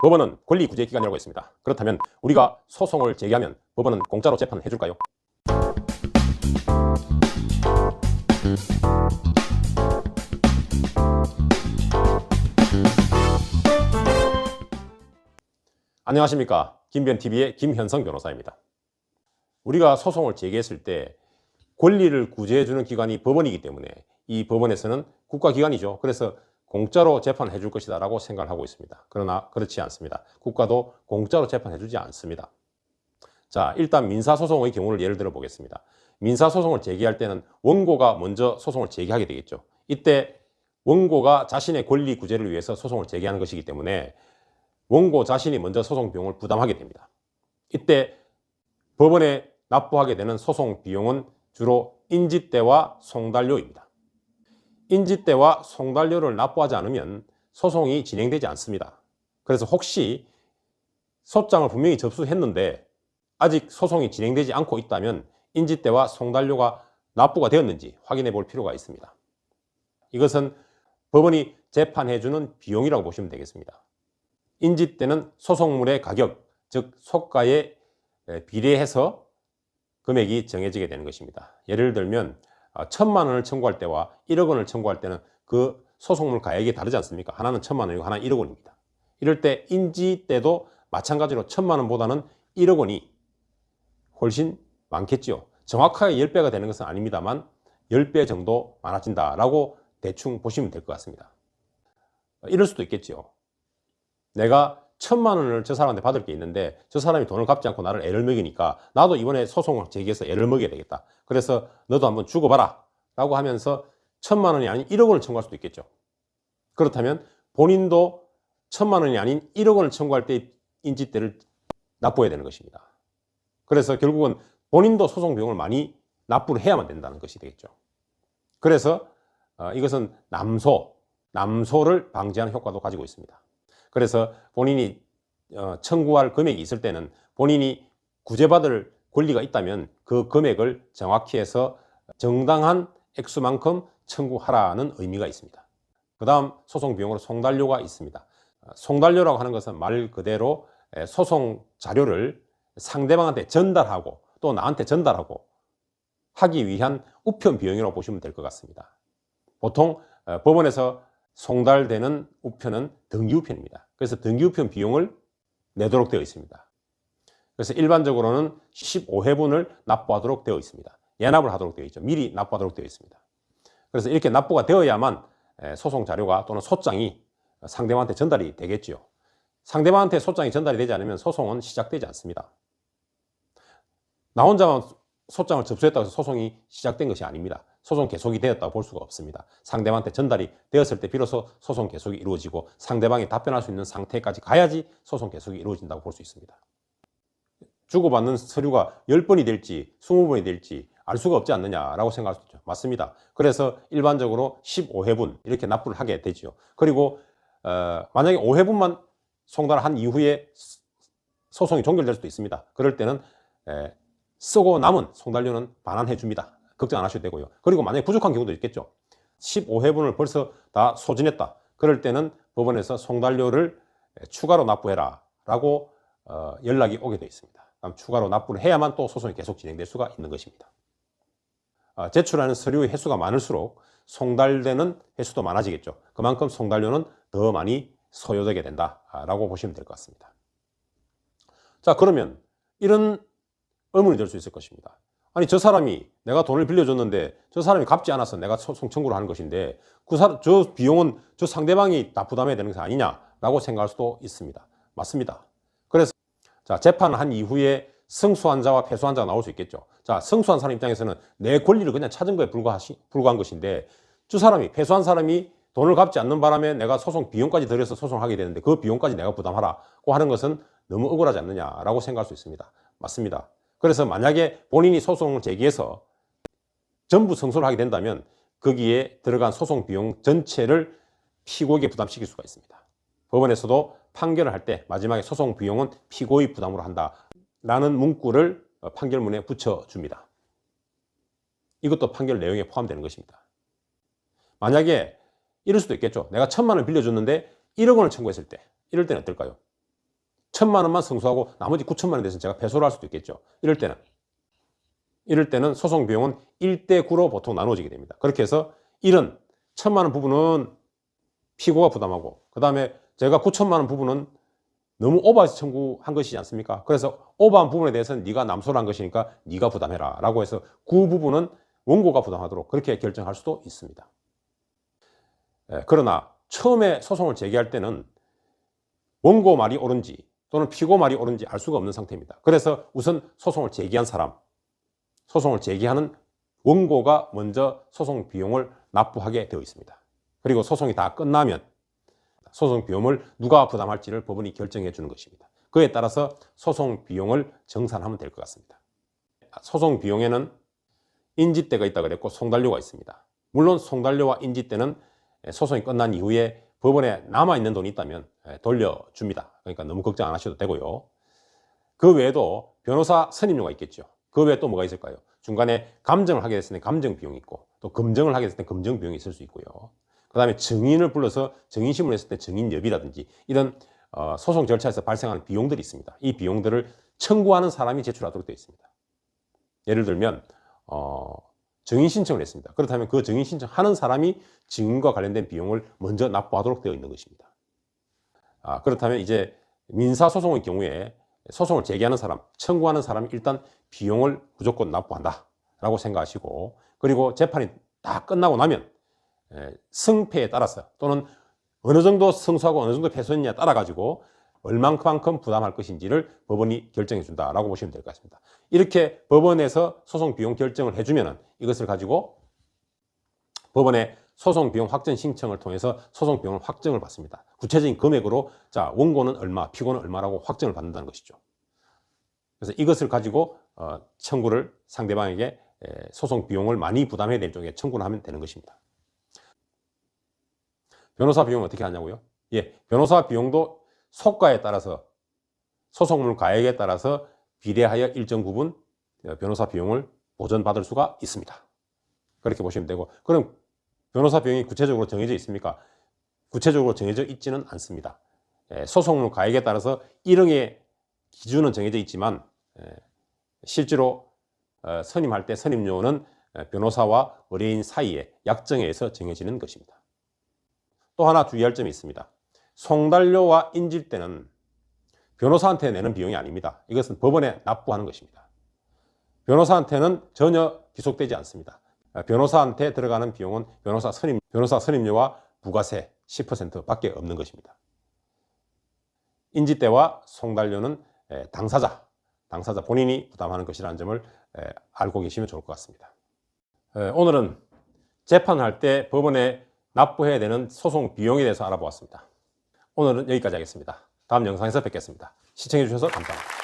법원은 권리 구제 기관이라고 했습니다. 그렇다면 우리가 소송을 제기하면 법원은 공짜로 재판을 해줄까요? 안녕하십니까. 김변TV의 김현성 변호사입니다. 우리가 소송을 제기했을 때 권리를 구제해주는 기관이 법원이기 때문에 이 법원에서는 국가기관이죠. 그래서 공짜로 재판을 해줄 것이다 라고 생각을 하고 있습니다. 그러나 그렇지 않습니다. 국가도 공짜로 재판해 주지 않습니다. 자, 일단 민사소송의 경우를 예를 들어 보겠습니다. 민사소송을 제기할 때는 원고가 먼저 소송을 제기하게 되겠죠. 이때 원고가 자신의 권리 구제를 위해서 소송을 제기하는 것이기 때문에 원고 자신이 먼저 소송 비용을 부담하게 됩니다. 이때 법원에 납부하게 되는 소송 비용은 주로 인지대와 송달료입니다. 인지대와 송달료를 납부하지 않으면 소송이 진행되지 않습니다. 그래서 혹시 소장을 분명히 접수했는데 아직 소송이 진행되지 않고 있다면 인지대와 송달료가 납부가 되었는지 확인해 볼 필요가 있습니다. 이것은 법원이 재판해주는 비용이라고 보시면 되겠습니다. 인지대는 소송물의 가격, 즉 소가에 비례해서 금액이 정해지게 되는 것입니다. 예를 들면 어, 천만 원을 청구할 때와 1억 원을 청구할 때는 그 소송물 가액이 다르지 않습니까? 하나는 천만 원이고 하나는 1억 원입니다. 이럴 때 인지 때도 마찬가지로 천만 원보다는 1억 원이 훨씬 많겠지요. 정확하게 10배가 되는 것은 아닙니다만 10배 정도 많아진다라고 대충 보시면 될 것 같습니다. 이럴 수도 있겠지요. 내가 천만 원을 저 사람한테 받을 게 있는데 저 사람이 돈을 갚지 않고 나를 애를 먹이니까 나도 이번에 소송을 제기해서 애를 먹여야 되겠다. 그래서 너도 한번 죽어봐라. 라고 하면서 천만 원이 아닌 1억 원을 청구할 수도 있겠죠. 그렇다면 본인도 천만 원이 아닌 1억 원을 청구할 때 인지대를 납부해야 되는 것입니다. 그래서 결국은 본인도 소송 비용을 많이 납부를 해야만 된다는 것이 되겠죠. 그래서 어, 이것은 남소, 남소를 방지하는 효과도 가지고 있습니다. 그래서 본인이 어, 청구할 금액이 있을 때는 본인이 구제받을 권리가 있다면 그 금액을 정확히 해서 정당한 액수만큼 청구하라는 의미가 있습니다. 그 다음 소송 비용으로 송달료가 있습니다. 어, 송달료라고 하는 것은 말 그대로 소송 자료를 상대방한테 전달하고 또 나한테 전달하고 하기 위한 우편 비용이라고 보시면 될 것 같습니다. 보통 어, 법원에서 송달되는 우편은 등기우편입니다. 그래서 등기우편 비용을 내도록 되어 있습니다. 그래서 일반적으로는 15회분을 납부하도록 되어 있습니다. 예납을 하도록 되어 있죠. 미리 납부하도록 되어 있습니다. 그래서 이렇게 납부가 되어야만 소송 자료가 또는 소장이 상대방한테 전달이 되겠지요. 상대방한테 소장이 전달이 되지 않으면 소송은 시작되지 않습니다. 나 혼자만 소장을 접수했다고 해서 소송이 시작된 것이 아닙니다. 소송 계속이 되었다고 볼 수가 없습니다. 상대방한테 전달이 되었을 때 비로소 소송 계속이 이루어지고 상대방이 답변할 수 있는 상태까지 가야지 소송 계속이 이루어진다고 볼 수 있습니다. 주고받는 서류가 10번이 될지 20번이 될지 알 수가 없지 않느냐라고 생각할 수 있죠. 맞습니다. 그래서 일반적으로 15회분 이렇게 납부를 하게 되죠. 그리고 어, 만약에 5회분만 송달한 이후에 소송이 종결될 수도 있습니다. 그럴 때는 에, 쓰고 남은 송달료는 반환해 줍니다. 걱정 안 하셔도 되고요. 그리고 만약에 부족한 경우도 있겠죠. 15회분을 벌써 다 소진했다. 그럴 때는 법원에서 송달료를 추가로 납부해라 라고 어, 연락이 오게 되어 있습니다. 그럼 추가로 납부를 해야만 또 소송이 계속 진행될 수가 있는 것입니다. 어, 제출하는 서류의 횟수가 많을수록 송달되는 횟수도 많아지겠죠. 그만큼 송달료는 더 많이 소요되게 된다라고 보시면 될 것 같습니다. 자, 그러면 이런 의문이 될수 있을 것입니다. 아니 저 사람이 내가 돈을 빌려줬는데 저 사람이 갚지 않아서 내가 소송 청구를 하는 것인데 그 사람 저 비용은 저 상대방이 다 부담해야 되는 것이 아니냐라고 생각할 수도 있습니다. 맞습니다. 그래서 자 재판을 한 이후에 승소한 자와 패소한 자가 나올 수 있겠죠. 자 승소한 사람 입장에서는 내 권리를 그냥 찾은 거에 불과하시, 불과한 것인데 저 사람이 패소한 사람이 돈을 갚지 않는 바람에 내가 소송 비용까지 들여서 소송을 하게 되는데 그 비용까지 내가 부담하라고 하는 것은 너무 억울하지 않느냐라고 생각할 수 있습니다. 맞습니다. 그래서 만약에 본인이 소송을 제기해서 전부 승소를 하게 된다면 거기에 들어간 소송 비용 전체를 피고에게 부담시킬 수가 있습니다. 법원에서도 판결을 할 때 마지막에 소송 비용은 피고의 부담으로 한다라는 문구를 판결문에 붙여줍니다. 이것도 판결 내용에 포함되는 것입니다. 만약에 이럴 수도 있겠죠. 내가 천만 원 빌려줬는데 1억 원을 청구했을 때 이럴 때는 어떨까요? 천만 원만 승소하고 나머지 9천만 원에 대해서는 제가 배소를 할 수도 있겠죠. 이럴 때는 이럴 때는 소송 비용은 1대 9로 보통 나눠지게 됩니다. 그렇게 해서 1은 천만 원 부분은 피고가 부담하고 그 다음에 제가 9천만 원 부분은 너무 오버해서 청구한 것이지 않습니까? 그래서 오버한 부분에 대해서는 네가 남소를 한 것이니까 네가 부담해라 라고 해서 그 부분은 원고가 부담하도록 그렇게 결정할 수도 있습니다. 예, 그러나 처음에 소송을 제기할 때는 원고 말이 옳은지 또는 피고 말이 옳은지 알 수가 없는 상태입니다. 그래서 우선 소송을 제기한 사람, 소송을 제기하는 원고가 먼저 소송 비용을 납부하게 되어 있습니다. 그리고 소송이 다 끝나면 소송 비용을 누가 부담할지를 법원이 결정해 주는 것입니다. 그에 따라서 소송 비용을 정산하면 될 것 같습니다. 소송 비용에는 인지대가 있다 그랬고 송달료가 있습니다. 물론 송달료와 인지대는 소송이 끝난 이후에 법원에 남아 있는 돈이 있다면 돌려줍니다. 그러니까 너무 걱정 안 하셔도 되고요. 그 외에도 변호사 선임료가 있겠죠. 그 외에 또 뭐가 있을까요? 중간에 감정을 하게 됐을 때 감정 비용이 있고 또 검증을 하게 됐을 때 검증 비용이 있을 수 있고요. 그 다음에 증인을 불러서 증인심을 했을 때 증인여비라든지 이런 어, 소송 절차에서 발생하는 비용들이 있습니다. 이 비용들을 청구하는 사람이 제출하도록 되어 있습니다. 예를 들면 어, 증인 신청을 했습니다. 그렇다면 그 증인 신청하는 사람이 증인과 관련된 비용을 먼저 납부하도록 되어 있는 것입니다. 아, 그렇다면 이제 민사 소송의 경우에 소송을 제기하는 사람, 청구하는 사람이 일단 비용을 무조건 납부한다라고 생각하시고 그리고 재판이 다 끝나고 나면 에, 승패에 따라서 또는 어느 정도 승소하고 어느 정도 패소했냐에 따라 가지고 얼만큼만큼 부담할 것인지를 법원이 결정해 준다라고 보시면 될 것 같습니다. 이렇게 법원에서 소송 비용 결정을 해주면은 이것을 가지고 법원에 소송 비용 확정 신청을 통해서 소송 비용을 확정을 받습니다. 구체적인 금액으로 자 원고는 얼마, 피고는 얼마라고 확정을 받는다는 것이죠. 그래서 이것을 가지고 어, 청구를 상대방에게 에, 소송 비용을 많이 부담해야 될 쪽에 청구를 하면 되는 것입니다. 변호사 비용은 어떻게 하냐고요? 예, 변호사 비용도 속가에 따라서 소송물 가액에 따라서 비례하여 일정 부분 어, 변호사 비용을 보전받을 수가 있습니다. 그렇게 보시면 되고 그럼 변호사 비용이 구체적으로 정해져 있습니까? 구체적으로 정해져 있지는 않습니다. 예, 소송물 가액에 따라서 일응의 기준은 정해져 있지만 예, 실제로 어, 선임할 때 선임료는 에, 변호사와 의뢰인 사이에 약정에 의해서 정해지는 것입니다. 또 하나 주의할 점이 있습니다. 송달료와 인질대는 변호사한테 내는 비용이 아닙니다. 이것은 법원에 납부하는 것입니다. 변호사한테는 전혀 기속되지 않습니다. 변호사한테 들어가는 비용은 변호사 선임, 변호사 선임료와 부가세 10% 밖에 없는 것입니다. 인지대와 송달료는 에, 당사자, 당사자 본인이 부담하는 것이라는 점을 에, 알고 계시면 좋을 것 같습니다. 에, 오늘은 재판할 때 법원에 납부해야 되는 소송 비용에 대해서 알아보았습니다. 오늘은 여기까지 하겠습니다. 다음 영상에서 뵙겠습니다. 시청해주셔서 감사합니다.